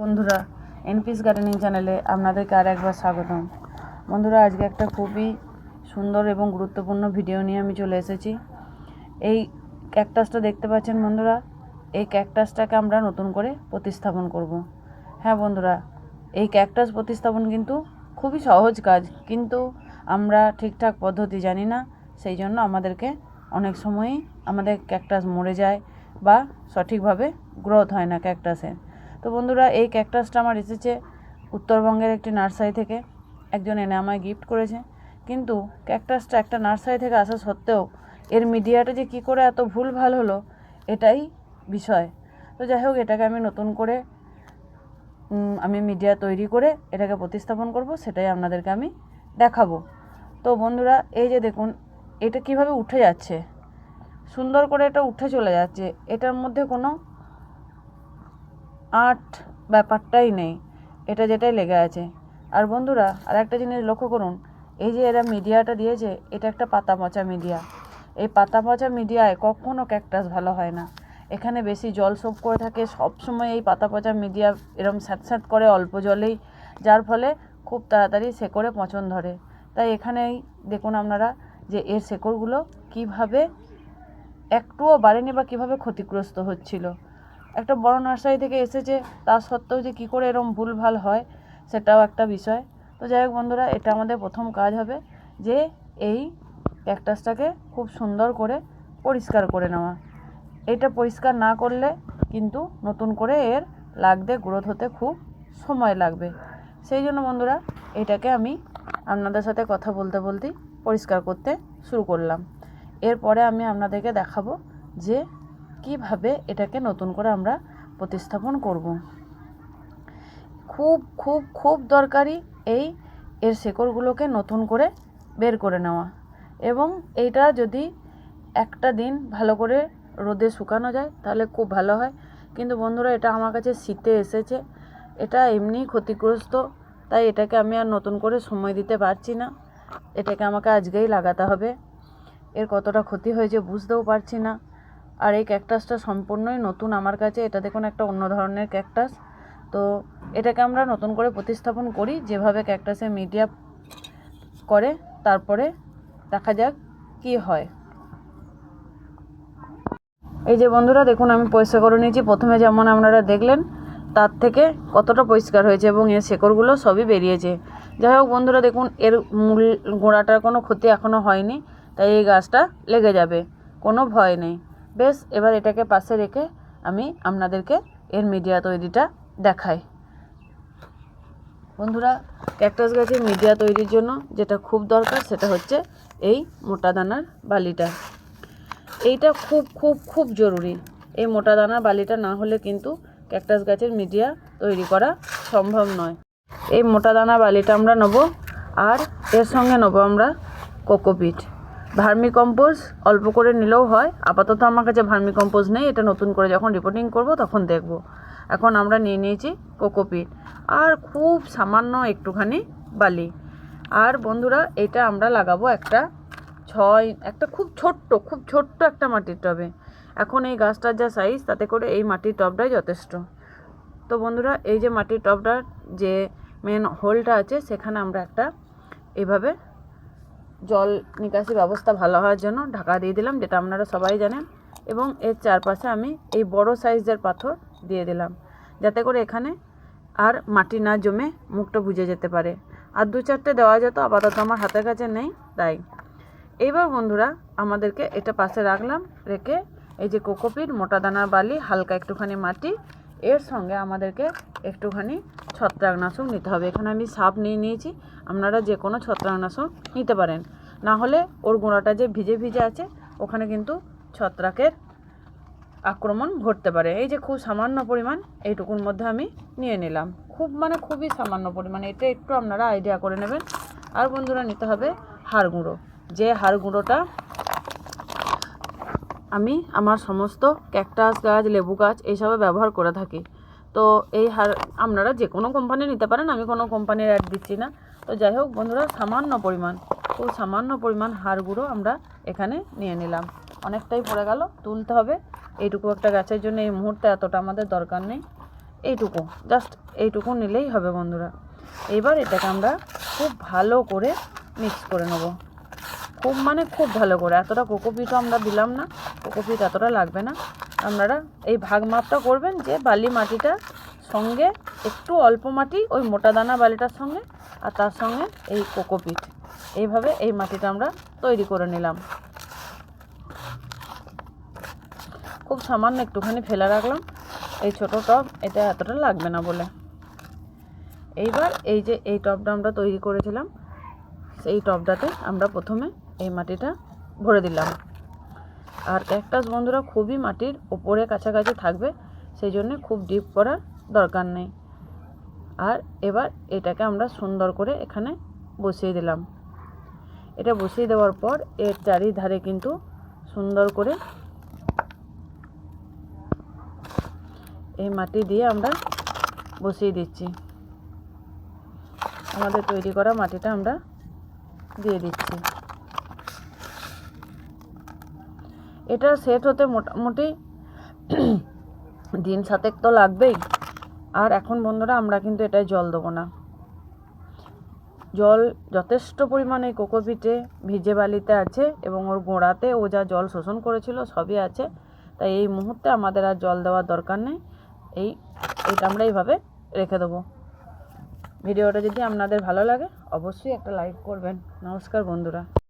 বন্ধুরা, এনপিস গার্ডেনিং চ্যানেলে আপনাদেরকে আর একবার স্বাগতম। বন্ধুরা, আজকে একটা খুবই সুন্দর এবং গুরুত্বপূর্ণ ভিডিও নিয়ে আমি চলে এসেছি। এই ক্যাকটাসটা দেখতে পাচ্ছেন বন্ধুরা? এই ক্যাকটাসটাকে আমরা নতুন করে প্রতিস্থাপন করব। হ্যাঁ বন্ধুরা, এই ক্যাকটাস প্রতিস্থাপন কিন্তু খুবই সহজ কাজ, কিন্তু আমরা ঠিকঠাক পদ্ধতি জানি না, সেই জন্য আমাদেরকে অনেক সময়ই আমাদের ক্যাকটাস মরে যায় বা সঠিকভাবে গ্রোথ হয় না ক্যাকটাসের তো বন্ধুরা, এই ক্যাকটাসটা আমার এসেছে উত্তরবঙ্গের একটি নার্সারি থেকে। একজন এনে আমায় গিফট করেছে। কিন্তু ক্যাকটাসটা একটা নার্সারি থেকে আসা সত্ত্বেও এর মিডিয়াটা যে কী করে এত ভুল ভালো হলো, এটাই বিষয়। তো যাই হোক, এটাকে আমি নতুন করে আমি মিডিয়া তৈরি করে এটাকে প্রতিস্থাপন করব, সেটাই আপনাদেরকে আমি দেখাবো। তো বন্ধুরা, এই যে দেখুন, এটা কীভাবে উঠে যাচ্ছে? সুন্দর করে এটা উঠে চলে যাচ্ছে। এটার মধ্যে কোনো আর্ট ব্যাপারটাই নেই, এটা যেটাই লেগে আছে। আর বন্ধুরা আর একটা জিনিস লক্ষ্য করুন, এই যে এরা মিডিয়াটা দিয়েছে, এটা একটা পাতা পচা মিডিয়া। এই পাতা পচা মিডিয়ায় কখনও ক্যাকটাস ভালো হয় না। এখানে বেশি জল সোপ করে থাকে সব সময় এই পাতা পচা মিডিয়া এরম স্যাঁত করে অল্প জলেই, যার ফলে খুব তাড়াতাড়ি শেকড়ে পচন ধরে। তাই এখানেই দেখুন আপনারা যে এর শেকড়গুলো কীভাবে, একটুও বাড়েনি বা কীভাবে ক্ষতিগ্রস্ত হচ্ছিল। একটা বড় নার্সারি থেকে এসেছে, তা সত্ত্বেও যে কী করে এরম ভুলভাল হয়, সেটাও একটা বিষয়। তো যাই হোক বন্ধুরা, এটা আমাদের প্রথম কাজ হবে যে এই ক্যাকটাসটাকে খুব সুন্দর করে পরিষ্কার করে নেওয়া। এটা পরিষ্কার না করলে কিন্তু নতুন করে এর লাগতে, গ্রোথ হতে খুব সময় লাগবে। সেই জন্য বন্ধুরা, এটাকে আমি আপনাদের সাথে কথা বলতে বলতেই পরিষ্কার করতে শুরু করলাম। এরপরে আমি আপনাদেরকে দেখাবো যে কীভাবে এটাকে নতুন করে আমরা প্রতিস্থাপন করব? খুব খুব খুব দরকারি এই এর শেকড়গুলোকে নতুন করে বের করে নেওয়া। এবং এইটা যদি একটা দিন ভালো করে রোদে শুকানো যায়, তাহলে খুব ভালো হয়। কিন্তু বন্ধুরা, এটা আমার কাছে শীতে এসেছে। এটা এমনি ক্ষতিগ্রস্ত, তাই এটাকে আমি আর নতুন করে সময় দিতে পারছি না। এটাকে আমাকে আজকেই লাগাতে হবে। এর কতটা ক্ষতি হয়েছে বুঝতেও পারছি না। আর এই ক্যাকটাসটা সম্পূর্ণই নতুন আমার কাছে। এটা দেখুন একটা অন্য ধরনের ক্যাকটাস তো এটাকে আমরা নতুন করে প্রতিস্থাপন করি, যেভাবে ক্যাকটাসে মিডিয়া করে, তারপরে দেখা যাক কি হয়। এই যে বন্ধুরা, দেখুন আমি পরিষ্কার করে নিয়েছি। প্রথমে যেমন আপনারা দেখলেন, তার থেকে কতটা পরিষ্কার হয়েছে এবং এর শেকড়গুলো সবই বেরিয়েছে। যাই হোক বন্ধুরা, দেখুন এর মূল গোড়াটার কোনো ক্ষতি এখনও হয়নি, তাই এই গাছটা লেগে যাবে। কোনো ভয় নেই। বেশ, এবার এটাকে পাশে রেখে আমি আপনাদেরকে এর মিডিয়া তৈরিটা দেখাই। বন্ধুরা ক্যাকটাস গাছের মিডিয়া তৈরির জন্য যেটা খুব দরকার সেটা হচ্ছে এই মোটা দানার বালিটা। এইটা খুব খুব খুব জরুরি। এই মোটা দানার বালিটা না হলে কিন্তু ক্যাকটাস গাছের মিডিয়া তৈরি করা সম্ভব নয়। এই মোটা দানা বালিটা আমরা নেব আর এর সঙ্গে নেব আমরা কোকোপিট। ভার্মি কম্পোজ অল্প করে নিলেও হয়। আপাতত আমার কাছে ভার্মি কম্পোজ নেই, এটা নতুন করে যখন রিপোর্টিং করব তখন দেখব। এখন আমরা নিয়ে নিয়েছি কোকোপিট। আর খুব সামান্য একটুখানি বালি। আর বন্ধুরা, এটা আমরা লাগাবো একটা ছয়, একটা খুব ছোট্ট খুব ছোট্ট একটা মাটির টবে। এখন এই গাছটার যা সাইজ তাতে করে এই মাটির টবটাই যথেষ্ট। তো বন্ধুরা, এই যে মাটির টবটার যে মেন হোলটা আছে, সেখানে আমরা একটা এভাবে জল নিকাশি ব্যবস্থা ভালো হওয়ার জন্য ঢাকা দিয়ে দিলাম, যেটা আপনারা সবাই জানেন। এবং এর চারপাশে আমি এই বড় সাইজের পাথর দিয়ে দিলাম, যাতে করে এখানে আর মাটি না জমে মুখটা বুঝে যেতে পারে। আর দু চারটে দেওয়া যেত, আপাতত আমার হাতের কাছে নেই, তাই। এইবার বন্ধুরা, আমাদেরকে এটা পাশে রাখলাম, রেখে এই যে কোকোপিট, মোটা দানার বালি, হালকা একটুখানি মাটি এর সঙ্গে আমাদেরকে একটুখানি ছত্রাকনাশক নিতে হবে। এখানে আমি সাপ নিয়ে নিয়েছি। আপনারা যে কোনো ছত্রাকনাশক নিতে পারেন। না হলে ওর গোড়াটা যে ভিজে ভিজে আছে, ওখানে কিন্তু ছত্রাকের আক্রমণ ঘটতে পারে। এই যে খুব সামান্য পরিমাণ এইটুকুর মধ্যে আমি নিয়ে নিলাম। খুব মানে খুবই সামান্য পরিমাণ। এটা একটু আপনারা আইডিয়া করে নেবেন। আর বন্ধুরা নিতে হবে হাড় গুঁড়ো। যে হাড় গুঁড়োটা আমি আমার সমস্ত ক্যাকটাস গাছ, লেবু গাছ এইসবে ব্যবহার করে থাকি। তো এই হার, আপনারা যে কোনো কোম্পানি নিতে পারেন, আমি কোনো কোম্পানির অ্যাড দিচ্ছি না। তো যাই হোক বন্ধুরা, সামান্য পরিমাণ, খুব সামান্য পরিমাণ হাড় গুঁড়ো আমরা এখানে নিয়ে নিলাম। অনেকটাই পড়ে গেল, তুলতে হবে। এইটুকু একটা গাছের জন্য এই মুহূর্তে এতটা আমাদের দরকার নেই। এইটুকু জাস্ট এইটুকু নিলেই হবে বন্ধুরা। এবার এটাকে আমরা খুব ভালো করে মিক্স করে নেব। খুব মানে খুব ভালো করে। এতটা কোকোপিটও আমরা দিলাম না। কোকোপিট এতটা লাগবে না। আপনারা এই ভাগ মাপটা করবেন যে বালি মাটিটার সঙ্গে একটু অল্প মাটি ওই মোটা দানা বালিটার সঙ্গে আর তার সঙ্গে এই কোকোপিট এইভাবে এই মাটিটা আমরা তৈরি করে নিলাম। খুব সামান্য একটুখানি ফেলে রাখলাম। এই ছোটো টব এটা এতটা লাগবে না বলে। এইবার এই যে এই টবটা আমরা তৈরি করেছিলাম সেই টবটাতে আমরা প্রথমে এই মাটিটা ভরে দিলাম। আর ক্যাকটাস বন্ধুরা খুবই মাটির ওপরে কাছাকাছি থাকবে, সেই জন্যে খুব ডিপ করার দরকার নেই। আর এবার এটাকে আমরা সুন্দর করে এখানে বসিয়ে দিলাম। এটা বসিয়ে দেওয়ার পর এর চারিধারে কিন্তু সুন্দর করে এই মাটি দিয়ে আমরা বসিয়ে দিচ্ছি। আমাদের তৈরি করা মাটিটা আমরা দিয়ে দিচ্ছি। এটা সেট হতে মোটামুটি দিন সাতেক তো লাগবেই। আর এখন বন্ধুরা আমরা কিন্তু এটায় জল দেবো না। জল যথেষ্ট পরিমাণে কোকোপিটে ভিজে বালিতে আছে এবং ওর গোড়াতে ও যা জল শোষণ করেছিল সবই আছে। তাই এই মুহূর্তে আমাদের আর জল দেওয়ার দরকার নেই। এই, এটা আমরা এইভাবে রেখে দেবো। ভিডিওটা যদি আপনাদের ভালো লাগে অবশ্যই একটা লাইক করবেন। নমস্কার বন্ধুরা।